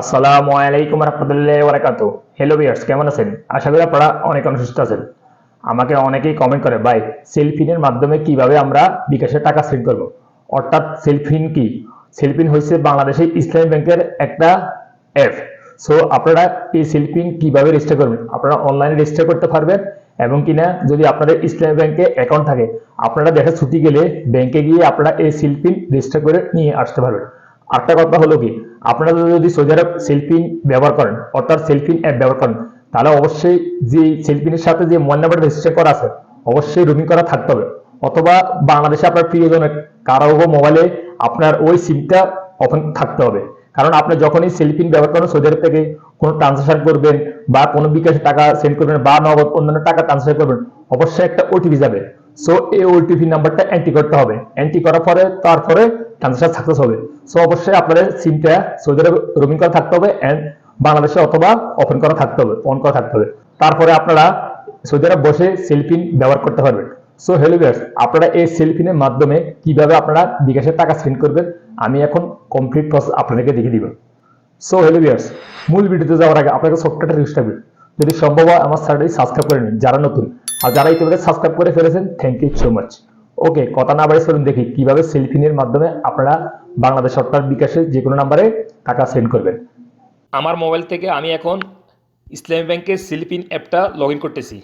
আসসালামু আলাইকুম রহমতুল্লাহ বারাকাত hello viewers কেমন আছেন? আশা করি আপনারা অনেক অনেক সুস্থ আছেন। আমাকে অনেকেই কমেন্ট করে, ভাই, সেলফিনের মাধ্যমে কীভাবে আমরা বিকাশের টাকা সেট করব? অর্থাৎ সেলফিন কি? সেলফিন হচ্ছে বাংলাদেশের ইসলামী ব্যাংকের একটা অ্যাপ সো আপনারা এই সেলফিন কীভাবে রেজিস্টার করবেন? আপনারা অনলাইনে রেজিস্টার করতে পারবেন এবং কিনা যদি আপনাদের ইসলামী ব্যাংকে অ্যাকাউন্ট থাকে, আপনারা দেখা ছুটি গেলে ব্যাংকে গিয়ে আপনারা এই সেলফিন রেজিস্টার করে নিয়ে আসতে পারবেন। আরেকটা কথা হলো কি, আপনারা যদি সৌদি আরব সেলফিন ব্যবহার করেন, অর্থাৎ সেলফিন অ্যাপ ব্যবহার করেন, তাহলে অবশ্যই যে সেলফিনের সাথে যে মোবাইল নাম্বার রেজিস্টার করা আছে, অবশ্যই রুমিং করা থাকতে হবে। অথবা বাংলাদেশে আপনার প্রিয়জনের কারও মোবাইলে আপনার ওই সিমটা ওপেন থাকতে হবে। কারণ আপনি যখনই সেলফিন ব্যবহার করেন, সৌদি আরব থেকে কোনো ট্রানজাকশন করবেন বা কোনো বিকাশে টাকা সেন্ড করবেন বা নগদ অন্যান্য টাকা ট্রান্সফার করবেন, অবশ্যই একটা ওটিপি যাবে। সো এই ওটিপি নাম্বারটা এন্ট্রি করতে হবে। এন্ট্রি করার পরে, তারপরে ট্রানজাকশন সাকসেস হবে। সো অবশ্যই আপনাদের সিমটা সৌদি আরব রোমিং করা থাকতে হবে এন্ড বাংলাদেশে অথবা ওপেন করা থাকতে হবে অন করা থাকতে হবে। তারপরে আপনারা সৌদি আরব বসে সেলফিন ব্যবহার করতে পারবেন। সো হেলো ভিউয়ার্স আপনারা এই সেলফিনের মাধ্যমে কীভাবে আপনারা বিকাশের টাকা সেন্ড করবেন, আমি এখন কমপ্লিট প্রসেস আপনাদেরকে দেখিয়ে দিব। সো হেলো ভিউয়ার্স মূল ভিডিওতে যাওয়ার আগে আপনাকে সফটওয়্যারটা রিস্ট থাকবে। যদি সম্ভব হয় আমার চ্যানেলটি সাবস্ক্রাইব করে নিন, যারা নতুন, আর যারা ইতিমধ্যে সাবস্ক্রাইব করে ফেলেছেন thank you so much okay কথা না বাড়ি চলুন দেখি কীভাবে সেলফিনের মাধ্যমে আপনারা বাংলাদেশ সরকার বিকাশে যে কোনো নাম্বারে টাকা সেন্ড করবেন। আমার মোবাইল থেকে আমি এখন ইসলামী ব্যাংকের সেলফিন অ্যাপটা লগ ইন করতেছি।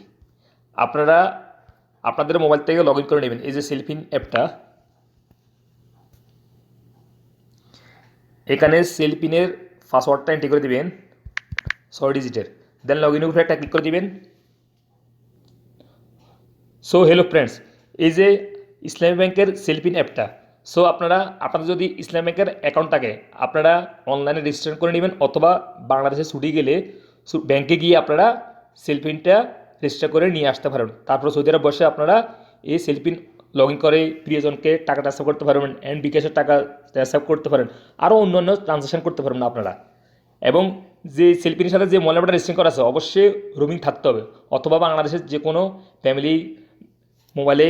আপনারা, আপনাদের মোবাইল থেকে লগ ইন করে নেবেন, এই যে সেলফিন অ্যাপটা এখানে সেলফিনের পাসওয়ার্ডটা এন্ট্রি করে দিবেন, ছয় ডিজিটের দেন লগ ইনের উপরে একটা ক্লিক করে দিবেন। সো হ্যালো ফ্রেন্ডস এই যে ইসলামী ব্যাংকের সেলফিন অ্যাপটা। সো আপনারা, আপনাদের যদি ইসলামী ব্যাংকের অ্যাকাউন্ট থাকে, আপনারা অনলাইনে রেজিস্ট্রেশন করে নেবেন অথবা বাংলাদেশে ছুটি গেলে ব্যাংকে গিয়ে আপনারা সেলফিনটা রেজিস্টার করে নিয়ে আসতে পারবেন। তারপর সৌদি আরব বসে আপনারা এই সেলফিন লগ ইন করে প্রিয়জনকে টাকা ট্রান্সফার করতে পারবেন অ্যান্ড বিকাশের টাকা ট্রান্সফার করতে পারেন আরও অন্যান্য ট্রানজাকশন করতে পারবেন আপনারা। এবং যে সেলফিনের সাথে যে মোবাইল নাম্বারটা করা আছে, অবশ্যই রোমিং থাকতে হবে। অথবা বাংলাদেশের যে কোনো ফ্যামিলি মোবাইলে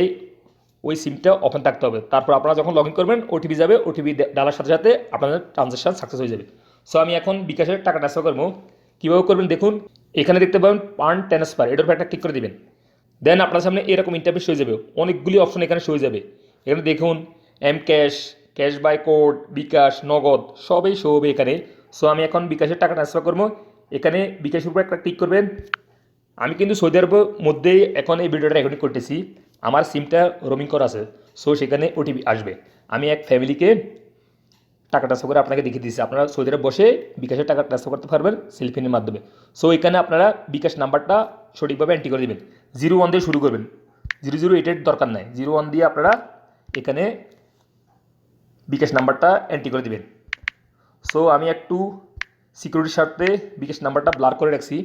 ওই সিমটা ওপেন থাকতে হবে। তারপর আপনারা যখন লগ ইন করবেন ওটিপি যাবে ওটিপি ডালার সাথে সাথে আপনাদের ট্রানজ্যাকশন সাকসেস হয়ে যাবে। সো আমি এখন বিকাশের টাকা ট্রান্সফার করব। কীভাবে করবেন দেখুন, এখানে দেখতে পাবেন পান ট্রান্সফার এটার উপর একটা ক্লিক করে দেবেন। দেন আপনার সামনে এরকম ইন্টারফেস হয়ে যাবে। অনেকগুলি অপশন এখানে শো হয়ে যাবে। এখানে দেখুন M cash cash by code bKash, Nagad, সবই শো হবে এখানে। সো আমি এখন বিকাশের টাকা ট্রান্সফার করব। এখানে বিকাশের উপর একটা ক্লিক করবেন। আমি কিন্তু সৌদি আরবের মধ্যেই এখন এই ভিডিওটা রেকর্ডিং করতেছি। আমার সিমটা রোমিং করা আছে সো সেখানে ওটিপি আসবে। আমি এক ফ্যামিলিকে টাকা ট্রান্সফার করে আপনাকে দেখিয়ে দিচ্ছি আপনারা সৌদি আরব বসে বিকাশের টাকা ট্রান্সফার করতে পারবেন সেলফিনের মাধ্যমে। সো এখানে আপনারা বিকাশ নাম্বারটা সঠিকভাবে এন্ট্রি করে দেবেন। জিরো ওয়ান দিয়ে শুরু করবেন। জিরো জিরো এইটের দরকার নাই। জিরো ওয়ান দিয়ে আপনারা এখানে বিকাশ নাম্বারটা এন্ট্রি করে দিবেন। সো আমি একটু সিকিউরিটির স্বার্থে বিকাশ নাম্বারটা ব্লার করে রাখছি।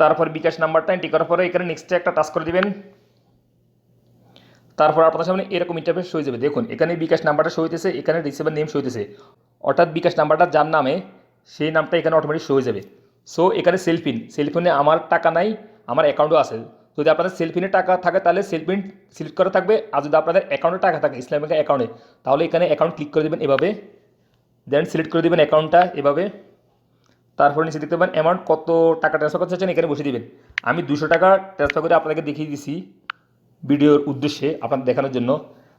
তারপর বিকাশ নাম্বারটা এন্ট্রি করার পরে এখানে নেক্সটে একটা টাচ করে দিবেন। তারপর আপনার সামনে এরকম ইন্টারফেস হয়ে যাবে। দেখুন, এখানে বিকাশ নাম্বারটা শো হইতেছে, এখানে রিসিভার নেম শো হইতেছে। অর্থাৎ বিকাশ নাম্বারটা যার নামে, সেই নামটা এখানে অটোমেটিক শো হয়ে যাবে। সো এখানে সেলফিন সেলফিনে আমার টাকা নাই, আমার অ্যাকাউন্টও আছে। যদি আপনাদের সেলফিনে টাকা থাকে, তাহলে সেলফিন সিলেক্ট করা থাকবে। আর যদি আপনাদের অ্যাকাউন্টে টাকা থাকে ইসলাম ব্যাংকের অ্যাকাউন্টে তাহলে এখানে অ্যাকাউন্ট ক্লিক করে দেবেন এভাবে। দেন সিলেক্ট করে দেবেন অ্যাকাউন্টটা এভাবে। তারপর নিচে দেখতে পাবেন অ্যামাউন্ট কত টাকা ট্রান্সফার করতে চাচ্ছেন, এখানে বসে দিবেন। আমি দুশো টাকা ট্রান্সফার করে আপনাদেরকে দেখিয়ে দিছি ভিডিওর উদ্দেশ্যে আপনাদের দেখানোর জন্য।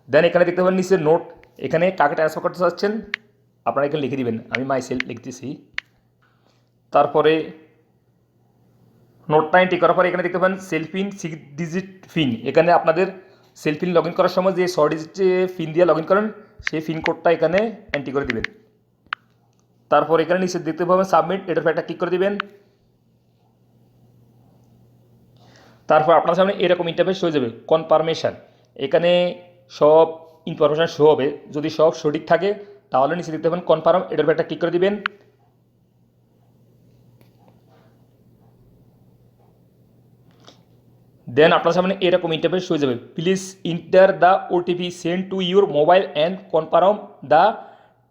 দেন এখানে দেখতে পাবেন নিচে নোট এখানে কাকে ট্রান্সফার করতে চাচ্ছেন, আপনারা এখানে লিখে দিবেন। আমি মাই সেল লিখতেছি। তারপরে নোটটা এন্ট্রি করার পরে এখানে দেখতে পাবেন সেলফিন সিক্স ডিজিট ফিন এখানে আপনাদের সেলফিন লগ করার সময় যে ছ ডিজিট ফিন দিয়ে লগ করেন, সেই ফিন কোডটা এখানে এন্ট্রি করে দিবেন। তারপর এখানে নিচে দেখতে পাবেন সাবমিট এটার একটা ক্লিক করে দিবেন। তারপর আপনার সামনে এরকম ইন্টারফেস হয়ে যাবে কনফার্মেশান এখানে সব ইনফরমেশান শো হবে। যদি সব সঠিক থাকে, তাহলে নিচে দেখতে পাবেন কনফার্ম এটার একটা ক্লিক করে দিবেন। দেন আপনার সামনে এরকম ইন্টারফেস হয়ে যাবে। Please enter the OTP send to your mobile and confirm the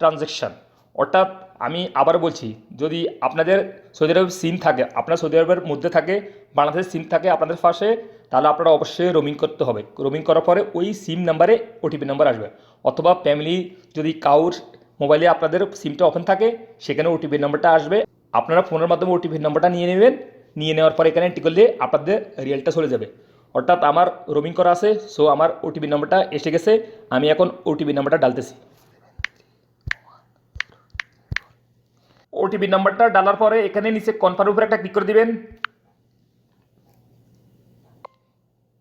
transaction অর্থাৎ আমি আবার বলছি, যদি আপনাদের সৌদি আরব সিম থাকে, আপনার সৌদি আরবের মধ্যে থাকে, বাংলাদেশের সিম থাকে আপনাদের পাশে, তাহলে আপনারা অবশ্যই রোমিং করতে হবে। রোমিং করার পরে ওই সিম নাম্বারে ওটিপি নাম্বার আসবে। অথবা ফ্যামিলি যদি কাউর মোবাইলে আপনাদের সিমটা ওপেন থাকে, সেখানে ওটিপি নাম্বারটা আসবে। আপনারা ফোনের মাধ্যমে ওটিপি নাম্বারটা নিয়ে নেবেন। নিয়ে নেওয়ার পর এখানে এন্ট্রি করলে আপনাদের রিয়েলটা চলে যাবে। অর্থাৎ আমার রোমিং করা আছে সো আমার ওটিপি নাম্বারটা এসে গেছে, আমি এখন ওটিপি নাম্বারটা ডালতেছি। ওটিপি নাম্বারটা ডালার পরে এখানে নিচে কনফার্ম উপরে একটা ক্লিক করে দিবেন।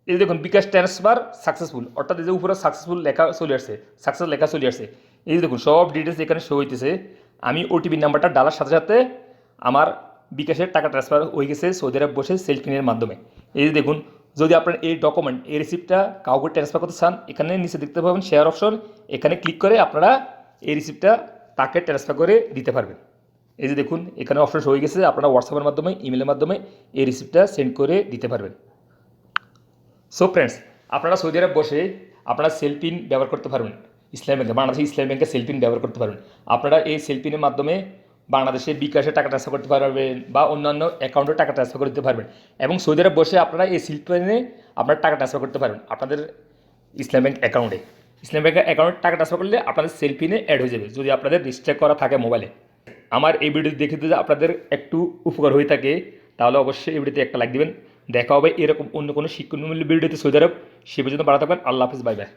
এই দেখুন, বিকাশ ট্রান্সফার সাকসেসফুল অর্থাৎ এই যে উপরে সাকসেসফুল লেখা চলে আসছে সাকসেস লেখা চলে আসছে। এই যে দেখুন, সব ডিটেলস এখানে শো হইতেছে। আমি ওটিপি নাম্বারটা ডালার সাথে সাথে আমার বিকাশের টাকা ট্রান্সফার হয়ে গেছে সৌদি আরব বসে সেলফিনের মাধ্যমে। এই যে দেখুন, যদি আপনার এই ডকুমেন্ট এই রিসিপ্টটা কাউকে ট্রান্সফার করতে চান, এখানে নিচে দেখতে পাবেন শেয়ার অপশন এখানে ক্লিক করে আপনারা এই রিসিপ্টটা তাকে ট্রান্সফার করে দিতে পারবেন। এই যে দেখুন, এখানে অপশন হয়ে গেছে, আপনারা হোয়াটসঅ্যাপের মাধ্যমে ইমেলের মাধ্যমে এই রিসিপ্টটা সেন্ড করে দিতে পারবেন। সো ফ্রেন্ডস আপনারা সৌদি আরব বসে আপনারা সেলফিন ব্যবহার করতে পারবেন। ইসলাম ব্যাংকে, বাংলাদেশে ইসলাম ব্যাংকে সেলফিন ব্যবহার করতে পারবেন। আপনারা এই সেলফিনের মাধ্যমে বাংলাদেশে বিকাশে টাকা ট্রান্সফার করতে পারবেন বা অন্যান্য অ্যাকাউন্টে টাকা ট্রান্সফার করতে পারবেন। এবং সৌদি আরব বসে আপনারা এই সেলফিনে আপনারা টাকা ট্রান্সফার করতে পারবেন আপনাদের ইসলাম ব্যাংক অ্যাকাউন্টে ইসলাম ব্যাংকের অ্যাকাউন্টে টাকা ট্রান্সফার করলে আপনাদের সেলফিনে অ্যাড হয়ে যাবে, যদি আপনাদের রেজিস্টার করা থাকে মোবাইলে আমার এই ভিডিও দেখে যদি আপনাদের একটু উপকার হয়ে থাকে, তাহলে অবশ্যই এই ভিডিওতে একটা লাইক দেবেন। দেখা হবে এরকম অন্য কোনো শিক্ষণমূল্য ভিডিওতে। সৌদি আরব সে পর্যন্ত বাড়া থাকবেন। আল্লাহ হাফিজ বাই বাই